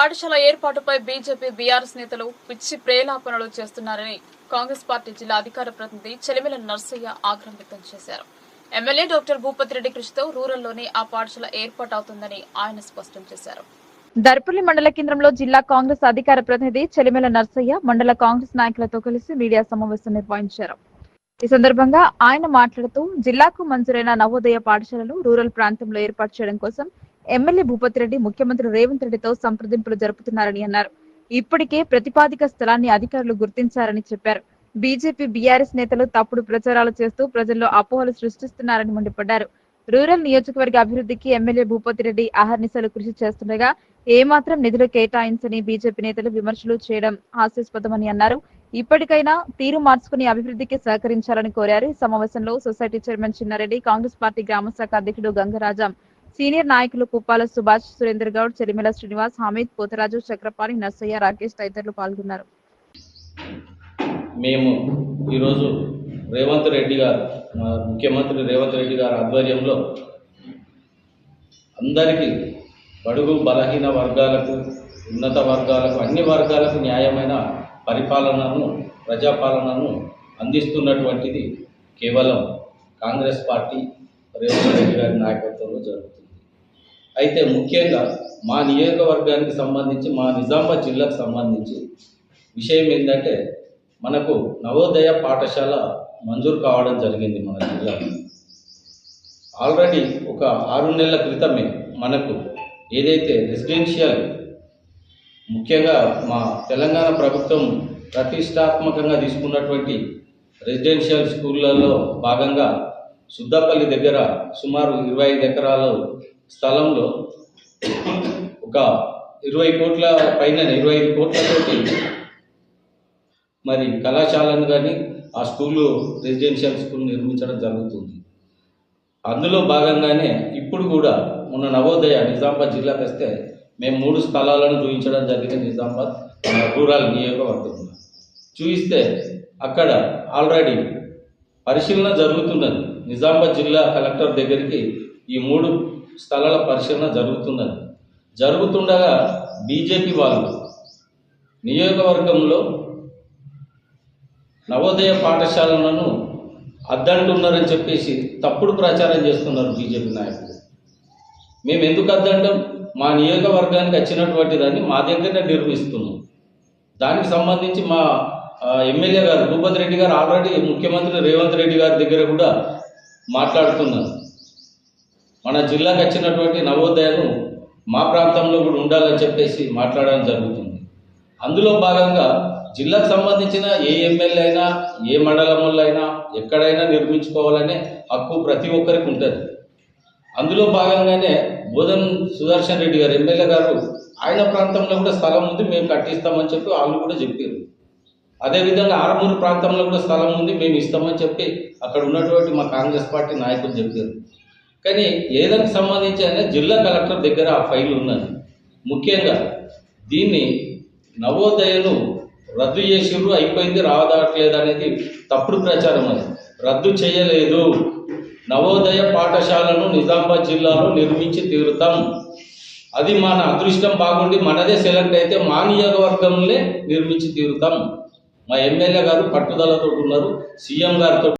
పాఠశాల ఏర్పాటుపై BJP BRS నేతలు పిచ్చి ప్రేలాపనలు చేస్తున్నారని కాంగ్రెస్ పార్టీ జిల్లా అధికార ప్రతినిధి చెలిమిల నర్సయ్య ఆగ్రహం వ్యక్తం చేశారు. ఎమ్మెల్యే డాక్టర్ భూపతి రెడ్డి కృషితో రూరల్లోనే ఆ పాఠశాల ఏర్పాటవుతుందని ఆయన స్పష్టం చేశారు. దర్పల్లి మండల కేంద్రంలో జిల్లా కాంగ్రెస్ అధికార ప్రతినిధి చెలిమెల నర్సయ్య మండల కాంగ్రెస్ నాయకులతో కలిసి మీడియా సమావేశం నిర్వహించారు. ఈ సందర్భంగా ఆయన మాట్లాడుతూ జిల్లాకు మంజూరైన నవోదయ పాఠశాలలు రూరల్ ప్రాంతంలో ఏర్పాటు చేయడం కోసం ఎమ్మెల్యే భూపతి రెడ్డి ముఖ్యమంత్రి రేవంత్ రెడ్డితో సంప్రదింపులు జరుపుతున్నారని అన్నారు. ఇప్పటికే ప్రతిపాదిక స్థలాన్ని అధికారులు గుర్తించారని చెప్పారు. బీజేపీ బీఆర్ఎస్ నేతలు తప్పుడు ప్రచారాలు చేస్తూ ప్రజల్లో అపోహలు సృష్టిస్తున్నారని మండిపడ్డారు. రూరల్ నియోజకవర్గ అభివృద్ధికి ఎమ్మెల్యే భూపతి రెడ్డి అహర్నిశలు కృషి చేస్తుండగా ఏమాత్రం నిధులు కేటాయించని బీజేపీ నేతలు విమర్శలు చేయడం హాస్యాస్పదమని అన్నారు. ఇప్పటికైనా తీరు మార్చుకుని అభివృద్ధికి సహకరించాలని కోరారు. ఈ సమావేశంలో society chairman Chinnareddy Congress party గ్రామ శాఖ అధ్యక్షుడు గంగరాజం సీనియర్ నాయకులు కుప్పాల సుభాష్ సురేందర్ గౌడ్ చెరిమెల శ్రీనివాస్ హమీద్ పోతరాజు చక్రపాణి నర్సయ్య రాకేష్ తదితరులు పాల్గొన్నారు. మేము ఈరోజు రేవంత్ రెడ్డి గారు ముఖ్యమంత్రి రేవంత్ రెడ్డి గారి ఆధ్వర్యంలో అందరికీ బడుగు బలహీన వర్గాలకు ఉన్నత వర్గాలకు అన్ని వర్గాలకు న్యాయమైన పరిపాలనను ప్రజాపాలనను అందిస్తున్నటువంటిది కేవలం కాంగ్రెస్ పార్టీ రేవంత్ రెడ్డి గారి నాయకత్వంలో జరుగుతుంది. అయితే ముఖ్యంగా మా నియోజకవర్గానికి సంబంధించి మా నిజామాబాద్ జిల్లాకు సంబంధించి విషయం ఏంటంటే మనకు నవోదయ పాఠశాల మంజూరు కావడం జరిగింది మన జిల్లా. ఆల్రెడీ ఒక ఆరు నెలల క్రితమే మనకు ఏదైతే రెసిడెన్షియల్ ముఖ్యంగా మా తెలంగాణ ప్రభుత్వం ప్రతిష్టాత్మకంగా తీసుకున్నటువంటి రెసిడెన్షియల్ స్కూళ్ళలో భాగంగా సుద్దపల్లి దగ్గర సుమారు ఇరవై ఐదు ఎకరాల స్థలంలో ఒక ఇరవై కోట్ల పైన ఇరవై ఐదు కోట్లతోటి మరి కళాశాలను కానీ ఆ స్కూలు రెసిడెన్షియల్ స్కూల్ నిర్మించడం జరుగుతుంది. అందులో భాగంగానే ఇప్పుడు కూడా మొన్న నవోదయ నిజామాబాద్ జిల్లాకి వస్తే మేము మూడు స్థలాలను చూపించడం జరిగింది నిజామాబాద్ రూరల్ నియోజకవర్గంలో. చూపిస్తే అక్కడ ఆల్రెడీ పరిశీలన జరుగుతున్నది. నిజామాబాద్ జిల్లా కలెక్టర్ దగ్గరికి ఈ మూడు స్థలాల పరిశీలన జరుగుతున్నది. జరుగుతుండగా బీజేపీ వాళ్ళు నియోజకవర్గంలో నవోదయ పాఠశాలలను అద్దంటున్నారని చెప్పేసి తప్పుడు ప్రచారం చేస్తున్నారు బీజేపీ నాయకులు. మేము ఎందుకు అద్దంటాం? మా నియోజకవర్గానికి వచ్చినటువంటి దాన్ని మా దగ్గరనే నిర్మిస్తున్నాం దానికి సంబంధించి మా ఎమ్మెల్యే గారు భూపతి రెడ్డి గారు ఆల్రెడీ ముఖ్యమంత్రి రేవంత్ రెడ్డి గారి దగ్గర కూడా మాట్లాడుతున్నారు. మన జిల్లాకు వచ్చినటువంటి నవోదయను మా ప్రాంతంలో కూడా ఉండాలని చెప్పేసి మాట్లాడడం జరుగుతుంది. అందులో భాగంగా జిల్లాకు సంబంధించిన ఏ ఎమ్మెల్యే అయినా ఏ మండలంలో అయినా ఎక్కడైనా నిర్మించుకోవాలనే హక్కు ప్రతి ఒక్కరికి ఉంటుంది. అందులో భాగంగానే బోధన్ సుదర్శన్ రెడ్డి గారు ఎమ్మెల్యే గారు ఆయన ప్రాంతంలో కూడా స్థలం ఉంది మేము కట్టిస్తామని చెప్పి వాళ్ళు కూడా చెప్పారు. అదేవిధంగా ఆరుమూరు ప్రాంతంలో కూడా స్థలం ఉంది మేము ఇస్తామని చెప్పి అక్కడ ఉన్నటువంటి మా కాంగ్రెస్ పార్టీ నాయకులు చెప్పారు. కానీ ఏదానికి సంబంధించి అయినా జిల్లా కలెక్టర్ దగ్గర ఆ ఫైల్ ఉన్నది. ముఖ్యంగా దీన్ని నవోదయను రద్దు చేసిర్రు అయిపోయింది రావదట్లేదు అనేది తప్పుడు ప్రచారం అది. రద్దు చేయలేదు. నవోదయ పాఠశాలను నిజామాబాద్ జిల్లాలో నిర్మించి తీరుతాం. అది మన అదృష్టం బాగుండి మనదే సెలెక్ట్ అయితే మా నియోజకవర్గంలో నిర్మించి తీరుతాం. మా ఎమ్మెల్యే గారు పట్టుదలతో ఉన్నారు సీఎం గారితో